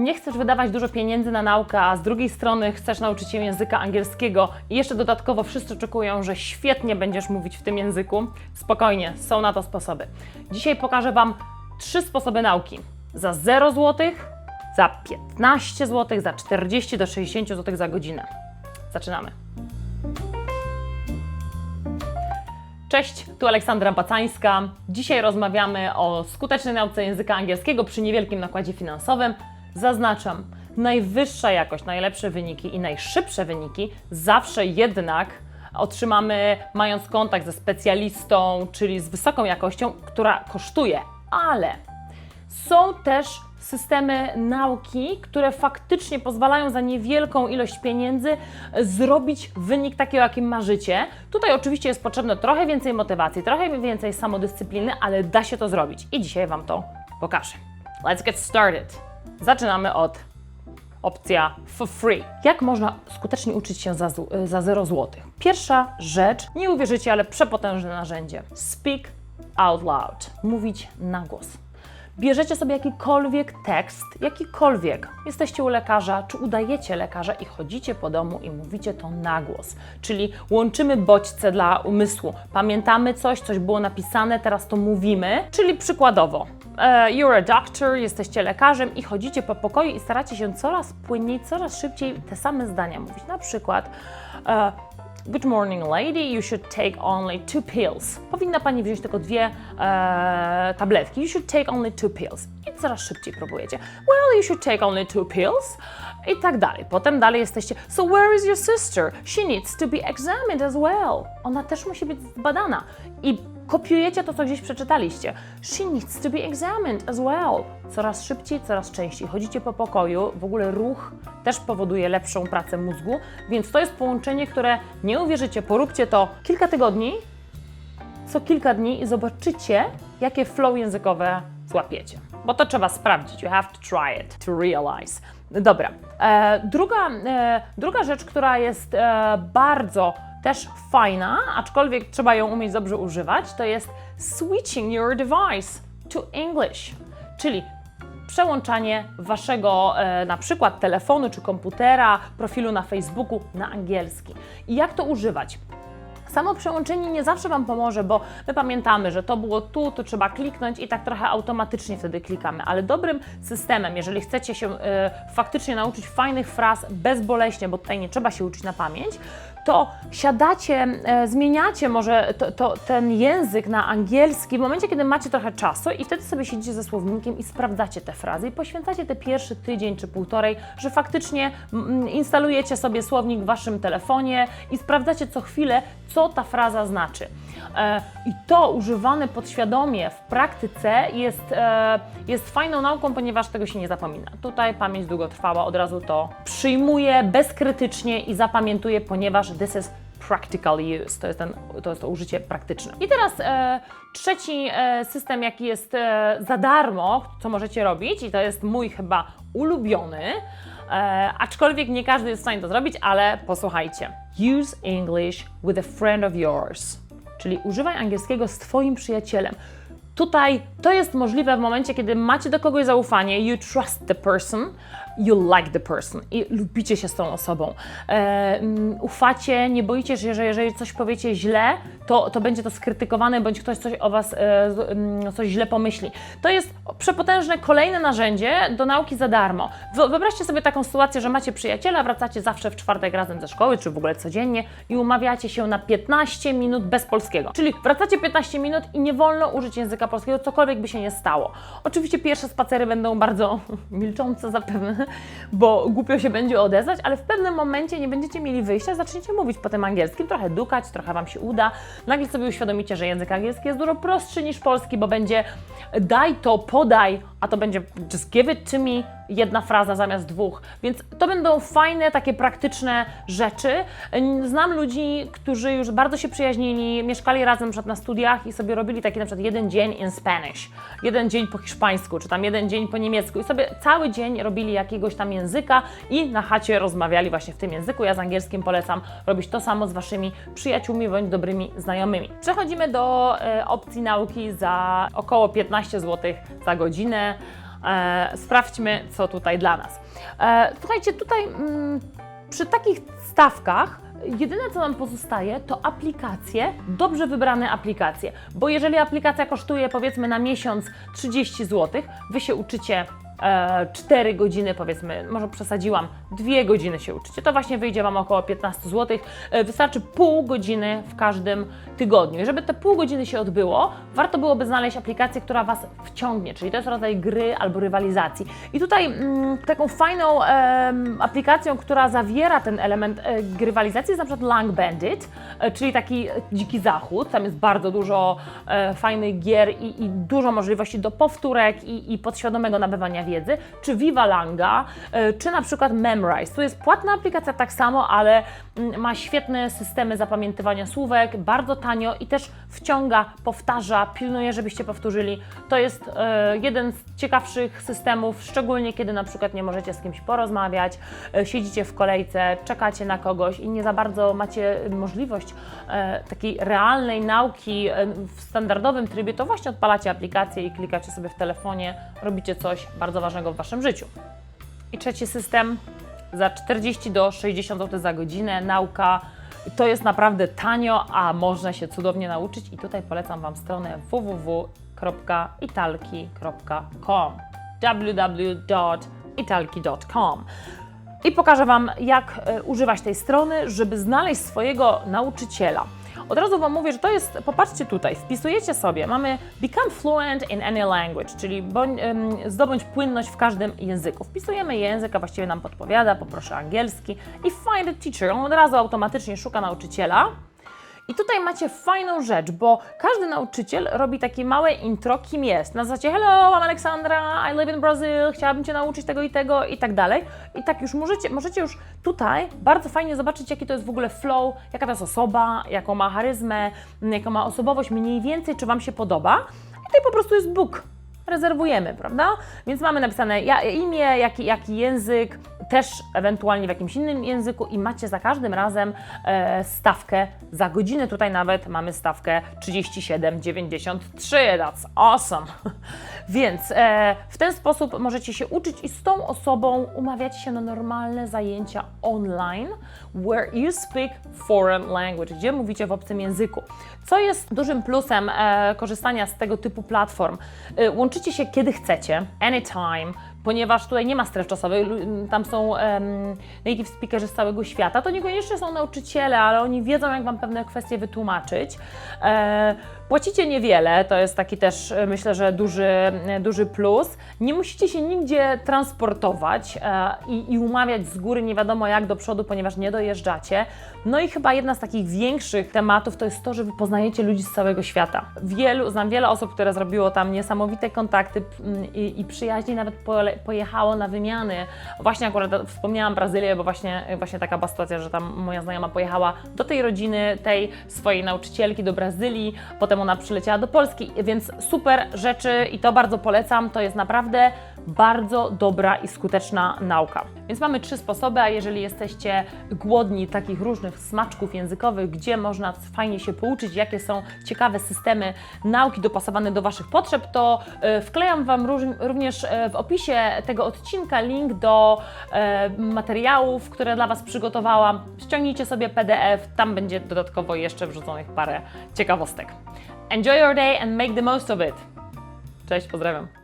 nie chcesz wydawać dużo pieniędzy na naukę, a z drugiej strony chcesz nauczyć się języka angielskiego i jeszcze dodatkowo wszyscy oczekują, że świetnie będziesz mówić w tym języku, spokojnie, są na to sposoby. Dzisiaj pokażę Wam trzy sposoby nauki. Za 0 zł, za 15 zł, za 40 do 60 zł za godzinę. Zaczynamy. Cześć, tu Aleksandra Bacańska. Dzisiaj rozmawiamy o skutecznej nauce języka angielskiego przy niewielkim nakładzie finansowym. Zaznaczam, najwyższa jakość, najlepsze wyniki i najszybsze wyniki zawsze jednak otrzymamy mając kontakt ze specjalistą, czyli z wysoką jakością, która kosztuje, ale są też systemy nauki, które faktycznie pozwalają za niewielką ilość pieniędzy zrobić wynik takiego, jakim marzycie. Tutaj oczywiście jest potrzebne trochę więcej motywacji, trochę więcej samodyscypliny, ale da się to zrobić i dzisiaj Wam to pokażę. Let's get started. Zaczynamy od opcja for free. Jak można skutecznie uczyć się za, za 0 zł? Pierwsza rzecz, nie uwierzycie, ale przepotężne narzędzie. Speak out loud. Mówić na głos. Bierzecie sobie jakikolwiek tekst, jakikolwiek. Jesteście u lekarza, czy udajecie lekarza i chodzicie po domu i mówicie to na głos. Czyli łączymy bodźce dla umysłu. Pamiętamy coś, coś było napisane, teraz to mówimy. Czyli przykładowo, you're a doctor, jesteście lekarzem i chodzicie po pokoju i staracie się coraz płynniej, coraz szybciej te same zdania mówić. Na przykład, e, Good morning, lady. You should take only two pills. Powinna Pani wziąć tylko dwie e, tabletki. You should take only two pills. I coraz szybciej próbujecie. Well, you should take only two pills. I tak dalej. Potem dalej jesteście. So where is your sister? She needs to be examined as well. Ona też musi być zbadana. I kopiujecie to, co gdzieś przeczytaliście. She needs to be examined as well. Coraz szybciej, coraz częściej. Chodzicie po pokoju, w ogóle ruch też powoduje lepszą pracę mózgu, więc to jest połączenie, które nie uwierzycie, poróbcie to kilka tygodni, co kilka dni i zobaczycie, jakie flow językowe złapiecie. Bo to trzeba sprawdzić. You have to try it to realize. Dobra. E, druga, e, druga rzecz, która jest e, bardzo też fajna, aczkolwiek trzeba ją umieć dobrze używać, to jest switching your device to English. Czyli przełączanie waszego e, na przykład telefonu czy komputera, profilu na Facebooku na angielski. I jak to używać? Samo przełączenie nie zawsze Wam pomoże, bo my pamiętamy, że to było tu, tu trzeba kliknąć i tak trochę automatycznie wtedy klikamy, ale dobrym systemem, jeżeli chcecie się e, faktycznie nauczyć fajnych fraz bezboleśnie, bo tutaj nie trzeba się uczyć na pamięć, to siadacie, e, zmieniacie może to, to, ten język na angielski w momencie, kiedy macie trochę czasu i wtedy sobie siedzicie ze słownikiem i sprawdzacie te frazy i poświęcacie te pierwszy tydzień czy półtorej, że faktycznie mm, instalujecie sobie słownik w Waszym telefonie i sprawdzacie co chwilę, co ta fraza znaczy. E, I to używane podświadomie w praktyce jest, e, jest fajną nauką, ponieważ tego się nie zapomina. Tutaj pamięć długotrwała od razu to przyjmuje bezkrytycznie i zapamiętuje, ponieważ this is practical use, to jest, ten, to jest to użycie praktyczne. I teraz e, trzeci e, system, jaki jest e, za darmo, co możecie robić, i to jest mój chyba ulubiony, e, aczkolwiek nie każdy jest w stanie to zrobić, ale posłuchajcie. Use English with a friend of yours, czyli używaj angielskiego z Twoim przyjacielem. Tutaj to jest możliwe w momencie, kiedy macie do kogoś zaufanie, you trust the person, you like the person i lubicie się z tą osobą. E, mm, ufacie, nie boicie się, że jeżeli coś powiecie źle, to, to będzie to skrytykowane, bądź ktoś coś o Was, e, mm, coś źle pomyśli. To jest przepotężne kolejne narzędzie do nauki za darmo. Wyo- Wyobraźcie sobie taką sytuację, że macie przyjaciela, wracacie zawsze w czwartek razem ze szkoły, czy w ogóle codziennie i umawiacie się na 15 minut bez polskiego. Czyli wracacie 15 minut i nie wolno użyć języka polskiego, cokolwiek by się nie stało. Oczywiście pierwsze spacery będą bardzo milczące zapewne, bo głupio się będzie odezwać, ale w pewnym momencie nie będziecie mieli wyjścia, zaczniecie mówić po tym angielskim, trochę dukać, trochę Wam się uda. Nagle sobie uświadomicie, że język angielski jest dużo prostszy niż polski, bo będzie daj to, podaj, a to będzie just give it to me, jedna fraza zamiast dwóch. Więc to będą fajne, takie praktyczne rzeczy. Znam ludzi, którzy już bardzo się przyjaźnili, mieszkali razem na studiach i sobie robili taki na przykład jeden dzień in Spanish, jeden dzień po hiszpańsku, czy tam jeden dzień po niemiecku i sobie cały dzień robili jakiegoś tam języka i na chacie rozmawiali właśnie w tym języku. Ja z angielskim polecam robić to samo z Waszymi przyjaciółmi bądź dobrymi znajomymi. Przechodzimy do e, opcji nauki za około 15 zł za godzinę. E, sprawdźmy, co tutaj dla nas. E, słuchajcie, tutaj mm, przy takich stawkach jedyne co nam pozostaje to aplikacje, dobrze wybrane aplikacje, bo jeżeli aplikacja kosztuje powiedzmy na miesiąc 30 zł, Wy się uczycie 4 godziny, powiedzmy, może przesadziłam, 2 godziny się uczycie, to właśnie wyjdzie Wam około 15 zł. E, wystarczy pół godziny w każdym tygodniu. I żeby te pół godziny się odbyło, warto byłoby znaleźć aplikację, która Was wciągnie, czyli to jest rodzaj gry albo rywalizacji. I tutaj mm, taką fajną em, aplikacją, która zawiera ten element e, grywalizacji jest na przykład Lang Bandit, e, czyli taki e, dziki zachód. Tam jest bardzo dużo e, fajnych gier i, i dużo możliwości do powtórek i, i podświadomego nabywania wiedzy, czy Viva Langa, e, czy na przykład Memrise. Tu jest płatna aplikacja tak samo, ale mm, ma świetne systemy zapamiętywania słówek, bardzo tanio i też wciąga, powtarza, pilnuje, żebyście powtórzyli. To jest e, jeden z ciekawszych systemów, szczególnie kiedy na przykład nie możecie z kimś porozmawiać, e, siedzicie w kolejce, czekacie na kogoś i nie za bardzo macie możliwość takiej realnej nauki w standardowym trybie, to właśnie odpalacie aplikację i klikacie sobie w telefonie, robicie coś bardzo ważnego w waszym życiu. I trzeci system za 40 do 60 zł za godzinę, nauka. To jest naprawdę tanio, a można się cudownie nauczyć. I tutaj polecam Wam stronę www.italki.com www.italki.com i pokażę Wam, jak e, używać tej strony, żeby znaleźć swojego nauczyciela. Od razu Wam mówię, że to jest, popatrzcie tutaj, wpisujecie sobie, mamy Become Fluent in any language, czyli bądź, zdobądź płynność w każdym języku. Wpisujemy język, a właściwie nam podpowiada, poproszę angielski i Find a Teacher, on od razu automatycznie szuka nauczyciela. I tutaj macie fajną rzecz, bo każdy nauczyciel robi takie małe intro, kim jest. Na zasadzie hello, I'm Alexandra, I live in Brazil, chciałabym Cię nauczyć tego i tego i tak dalej. I tak już możecie, możecie już tutaj bardzo fajnie zobaczyć, jaki to jest w ogóle flow, jaka to jest osoba, jaką ma charyzmę, jaką ma osobowość, mniej więcej, czy Wam się podoba. I tutaj po prostu jest book rezerwujemy, prawda? Więc mamy napisane imię, jaki, jaki język, też ewentualnie w jakimś innym języku i macie za każdym razem e, stawkę za godzinę. Tutaj nawet mamy stawkę 37,93. That's awesome! Więc e, w ten sposób możecie się uczyć i z tą osobą umawiacie się na normalne zajęcia online, where you speak foreign language, gdzie mówicie w obcym języku. Co jest dużym plusem e, korzystania z tego typu platform? E, się kiedy chcecie, anytime, ponieważ tutaj nie ma stref czasowej, lu- tam są em, native speakerzy z całego świata, to niekoniecznie są nauczyciele, ale oni wiedzą, jak Wam pewne kwestie wytłumaczyć. E, płacicie niewiele, to jest taki też, e, myślę, że duży, e, duży plus. Nie musicie się nigdzie transportować e, i, i umawiać z góry nie wiadomo jak do przodu, ponieważ nie dojeżdżacie. No i chyba jedna z takich większych tematów to jest to, że Wy poznajecie ludzi z całego świata. Wielu, znam wiele osób, które zrobiło tam niesamowite kontakty i, i przyjaźni, nawet pole, pojechało na wymiany. Właśnie akurat wspomniałam Brazylię, bo właśnie, właśnie taka była sytuacja, że tam moja znajoma pojechała do tej rodziny, tej swojej nauczycielki do Brazylii, potem ona przyleciała do Polski, więc super rzeczy i to bardzo polecam. To jest naprawdę bardzo dobra i skuteczna nauka. Więc mamy trzy sposoby, a jeżeli jesteście głodni takich różnych smaczków językowych, gdzie można fajnie się pouczyć, jakie są ciekawe systemy nauki dopasowane do Waszych potrzeb, to e, wklejam Wam również e, w opisie tego odcinka link do e, materiałów, które dla Was przygotowałam. Ściągnijcie sobie PDF, tam będzie dodatkowo jeszcze wrzuconych parę ciekawostek. Enjoy your day and make the most of it. Cześć, pozdrawiam.